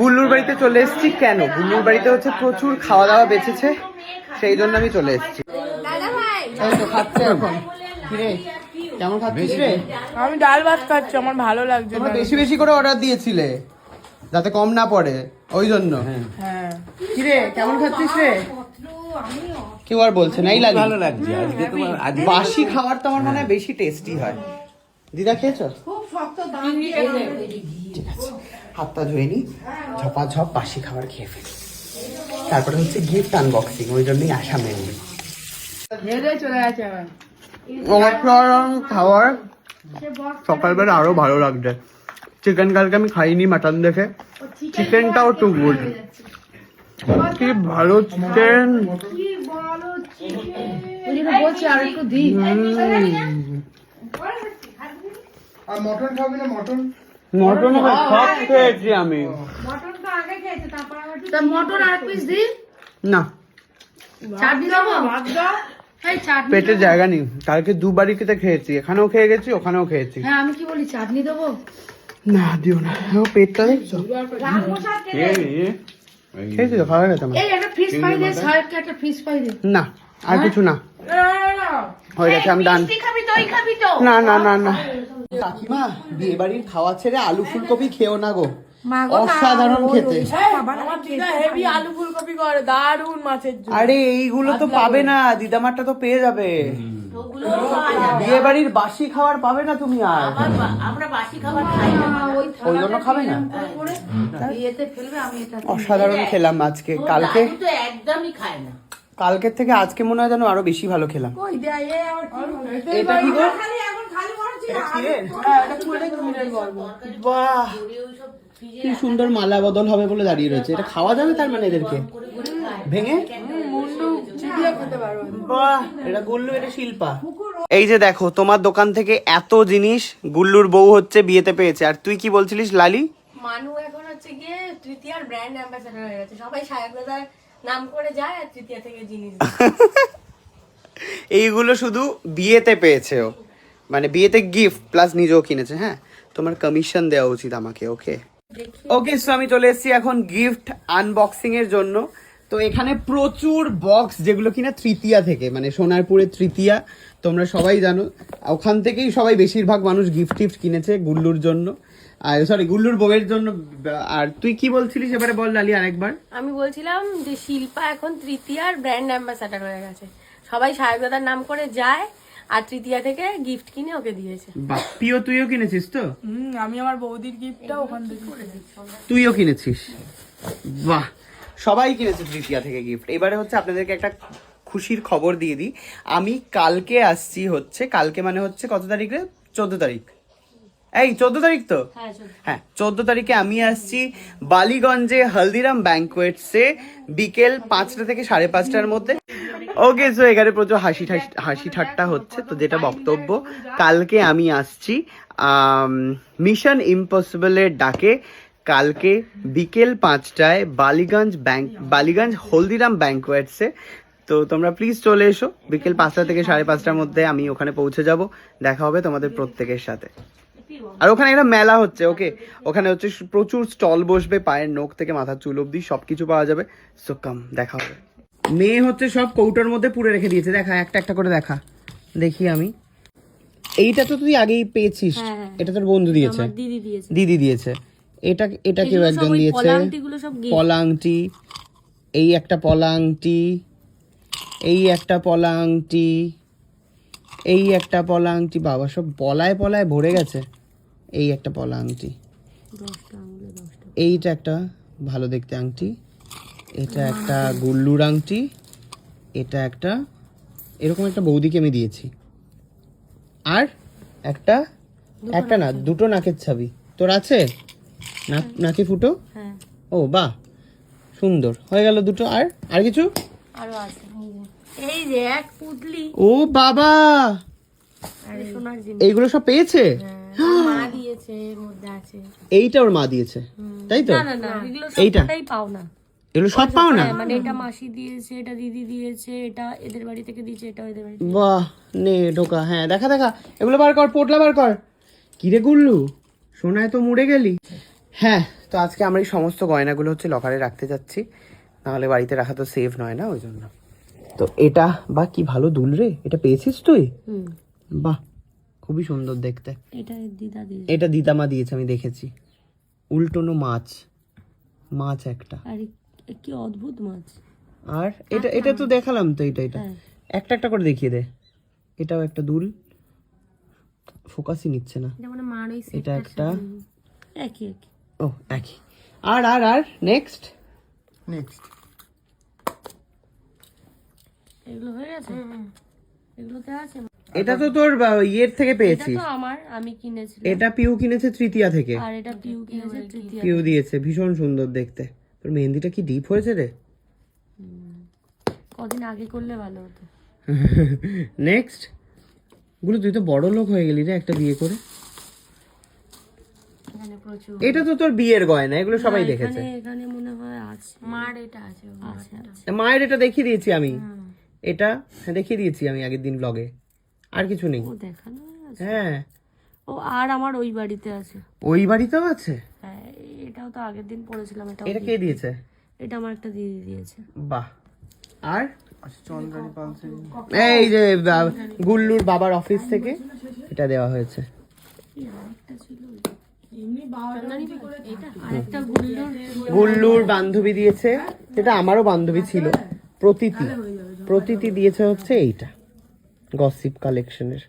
গুল্লুর বাড়িতে চলে এসেছি। কেন? গুল্লুর বাড়িতে হচ্ছে প্রচুর খাওয়া দাওয়া বেঁচেছে। সেই জন্য আমি চলে এসেছি। কেমন খাচ্ছিস রে? আমি ডাল ভাত খাচ্ছি আমার ভালো লাগছে না। বেশি বেশি করে অর্ডার দিয়েছিলে যাতে কম না পড়ে ওই জন্য। হ্যাঁ। কিরে কেমন খাচ্ছিস রে? কেউ আর বলছে না এই লাগে ভালো লাগছে। আজকে তোমার আজ বাসি খাবার তো আমার মনে হয় বেশি টেস্টি হয়। দিদা খেয়েছো? ঠিক আছে। হাতটা ধুয়ে নি ঝপাঝপ বাসি খাবার খেয়ে ফেলি। তারপরে হচ্ছে গিফট আনবক্সিং ওই জন্যই আসা মেনলি খাবার। সকালবেলা আরও ভালো লাগছে। চিকেন কালকে আমি খাইনি মাটন দেখে। চিকেনটাও টু গুড কি ভালো চিকেন আর একটু দি মটন? সব খেয়েছি আমি। তা মটন আর পিস দি? না। চাটনি দেবো? পেটের জায়গা নেই। কালকে দুবারই খেতে খেয়েছি এখানেও খেয়ে গেছি ওখানেও খেয়েছি। হ্যাঁ আমি কি বলি চাটনি দেবো? না দিও না। ও পেটটা দেখছ? খেয়েছি তো খাওয়া গেছে আমার? ফিশ ফ্রাই দে সাহেবকে একটা ফিশ ফ্রাই দে। না আর কিছু না। হয়ে গেছে আমি ডান না না না না। কাকিমা বিয়ে বাড়ির খাওয়া ছেড়ে আলু ফুলকপি খেও না গো। অসাধারণ খেতে। আমার দিদা হেভি আলু ফুলকপি করে দারুণ মাছের ঝোল। আরে এইগুলো তো পাবে না দিদামারটা তো পেয়ে যাবে। বিয়ে বাড়ির বাসি খাবার পাবে না তুমি আর? আমরা বাসি খাবার খাই না। ওই জন্য খাবে না? বিয়েতে ফেলবে আমি এটা অসাধারণ খেলাম আজকে। কালকে একদমই খায় না। কালকের থেকে আজকে মনে হয় যেন আরও বেশি ভালো খেলাম। কই দেয় এ আমার কি এটা কি হ্যাঁ বাহ। কি সুন্দর মালা বদল হবে বলে দাঁড়িয়ে রয়েছে। এটা খাওয়া যাবে তার মানে এদেরকে? ভেঙে? মুন্ডু চিবিয়ে খেতে পারব বাহ এটা গুল্লু এটা শিল্পা। এই যে দেখো তোমার দোকান থেকে এত জিনিস গুল্লুর বউ হচ্ছে বিয়েতে পেয়েছে। আর তুই কি বলছিলিস লালি? মানু এখন হচ্ছে গিয়ে তৃতীয়ার ব্র্যান্ড অ্যাম্বাসাডার হয়ে গেছে। সবাই সাহেবদাদার নাম করে যায় আর তৃতীয়া থেকে জিনিস এইগুলো শুধু বিয়েতে পেয়েছে ও। মানে বিয়েতে গিফট প্লাস নিজেও কিনেছে হ্যাঁ? তোমার কমিশন দেওয়া উচিত আমাকে ওকে ওকে সো আমি চলে এসেছি এখন গিফট আনবক্সিং এর জন্য। তো এখানে প্রচুর বক্স যেগুলো কিনা তৃতীয়া থেকে মানে সোনারপুরের তৃতীয়া, তোমরা সবাই জানো। ওখান থেকেই সবাই বেশিরভাগ মানুষ গিফট টিফট কিনেছে গুল্লুর জন্য। আর সরি গুল্লুর বউয়ের জন্য, আর তুই কি বলছিলিস এবারে বল লালি আরেকবার? আমি বলছিলাম যে শিল্পা এখন তৃতীয়ার ব্র্যান্ড অ্যাম্বাসাডার হয়ে গেছে। সবাই সাহেবদাদার নাম করে যায় আর তৃতীয়া থেকে গিফট কিনে ওকে দিয়েছে। বাপ্পিও তুইও কিনেছিস তো? হুম আমি আমার বৌদির গিফটটা ওখান থেকে তুইও কিনেছিস? বাহ। সবাই কিনেছে তৃতীয়া থেকে গিফট এবারে হচ্ছে আপনাদেরকে একটা খুশির খবর দিয়ে দিই। আমি কালকে আসছি হচ্ছে কালকে মানে হচ্ছে কত তারিখে চোদ্দ তারিখ। এই চোদ্দ তারিখ তো? হ্যাঁ চোদ্দ। তারিখে আমি আসছি বালিগঞ্জে হলদিরাম ব্যাংকোয়েটসে বিকেল পাঁচটা থেকে সাড়ে পাঁচটার মধ্যে। ওকে সো এখানে প্রচুর হাসি হাসি ঠাট্টা হচ্ছে, তো যেটা বক্তব্য, কালকে আমি আসছি মিশন ইম্পসিবলের ডাকে, কালকে বিকেল পাঁচটায় বালিগঞ্জ ব্যাংক, বালিগঞ্জ হলদিরাম ব্যাংকোয়েটসে তো তোমরা প্লিজ চলে এসো, বিকেল পাঁচটা থেকে সাড়ে পাঁচটার মধ্যে আমি ওখানে পৌঁছে যাব, দেখা হবে তোমাদের প্রত্যেকের সাথে। আর ওখানে একটা মেলা হচ্ছে ওকে ওখানে হচ্ছে প্রচুর স্টল বসবে, পায়ের নখ থেকে মাথার চুল অব্দি সব কিছু পাওয়া যাবে সো কাম দেখা হবে। মেয়ে হচ্ছে সব কৌটোর মধ্যে পুরে রেখে দিয়েছে। দেখা একটা একটা করে দেখা। দেখি আমি। এইটা তো তুই আগেই পেয়েছিস। এটা তোর বন্ধু দিয়েছে। দিদি দিয়েছে। এটা এটা কেউ একজন দিয়েছে। পলাংটি এই একটা পলাংটি এই একটা পলাংটি এই একটা পলাংটি। বাবা সব পলায় পলায় ভরে গেছে। এই একটা পলা আংটি এইটা একটা ভালো দেখতে আংটি। এটা একটা গুল্লুর আংটি এটা একটা এরকম একটা বৌদিকে আমি দিয়েছি। আর একটা একটা না দুটো নাকের ছাবি। তোর আছে? নাক নাকে ফুটো? হ্যাঁ। ও বাহ সুন্দর। হয়ে গেল দুটো। আর আর কিছু? এই যে। এক পুতলি ও বাবা! এইগুলো সব পেয়েছে? হ্যাঁ, মা দিয়েছে এর মধ্যে আছে। এইটা ওর মা দিয়েছে। তাই তো? এইটা? পাও না এগুলো সব পাও না? হ্যাঁ, মানে এটা মাসি দিয়েছে এটা দিদি দিয়েছে এটা এদের বাড়ি থেকে দিয়েছে এটা এদের বাড়ি বাহ নে ঢোকা হ্যাঁ দেখা দেখা। এগুলো বার কর পোটলা বার কর। কিরে গুল্লু সোনায় তো মুড়ে গেলি। হ্যাঁ তো আজকে আমরা এই সমস্ত গয়নাগুলো হচ্ছে লকারে রাখতে যাচ্ছি। নাহলে বাড়িতে রাখা তো সেফ নয় না ওই জন্য। তো এটা বা কি ভালো দুল রে এটা পেয়েছিস তুই? বাহ খুবই সুন্দর দেখতে। এটা দিদা দিয়ে এটা দিদামা দিয়েছে আমি দেখেছি। উল্টোনো মাছ মাছ একটা। আর কি অদ্ভুত মাছ। আর এটা এটা তো দেখালাম তো এটা এটা। হ্যাঁ। একটা একটা করে দেখিয়ে দে। এটাও একটা দুল। ফোকাসই নিচ্ছে না। এটা মানে মার ওই এটা একটা। একই একই। ও একই। আর আর আর নেক্সট নেক্সট এগুলো হয়ে গেছে? এগুলোতে আছে। এটা তো তোর ইয়ের থেকে এটা পেয়েছি তো আমার আমি কিনেছিলাম। এটা পিউ কিনেছে তৃতীয়া থেকে। আর এটা পিউ কিনেছে তৃতীয় পিউ দিয়েছে ভীষণ সুন্দর দেখতে। তোর মেহেন্দিটা কি ডিপ হয়েছে রে? কদিন আগে করলে ভালো হতো। নেক্সটগুলো তুই তো বড় লোক হয়ে গেলি রে একটা বিয়ে করে। এটা তো তোর বিয়ের গয়না এগুলো সবাই দেখেছে। এখানে এখানে মনে হয় আছে। মার এটা আছে আছে আছে। মায়ের এটা দেখিয়ে দিয়েছি আমি। এটা হ্যাঁ দেখিয়ে দিয়েছি আমি আগের দিন ব্লগে আর কিছু নেই। দেখানো হ্যাঁ। ও আর আমার ওই বাড়িতে আছে। ওই বাড়িতেও আছে? হ্যাঁ এটাও তো আগের দিন পড়েছিলাম এটা এটা কে দিয়েছে? এটা আমার একটা দিদি দিয়েছে। বাহ। আর? আচ্ছা চন্দ্রানী পাল থেকে। এই যে গুল্লুর বাবার অফিস থেকে এটা দেওয়া হয়েছে। গুল্লুর গুল্লুর বান্ধবী দিয়েছে। এটা আমারও বান্ধবী ছিল। প্রতীতি। প্রতীতি দিয়েছে হচ্ছে এইটা। গসিপ কালেকশনের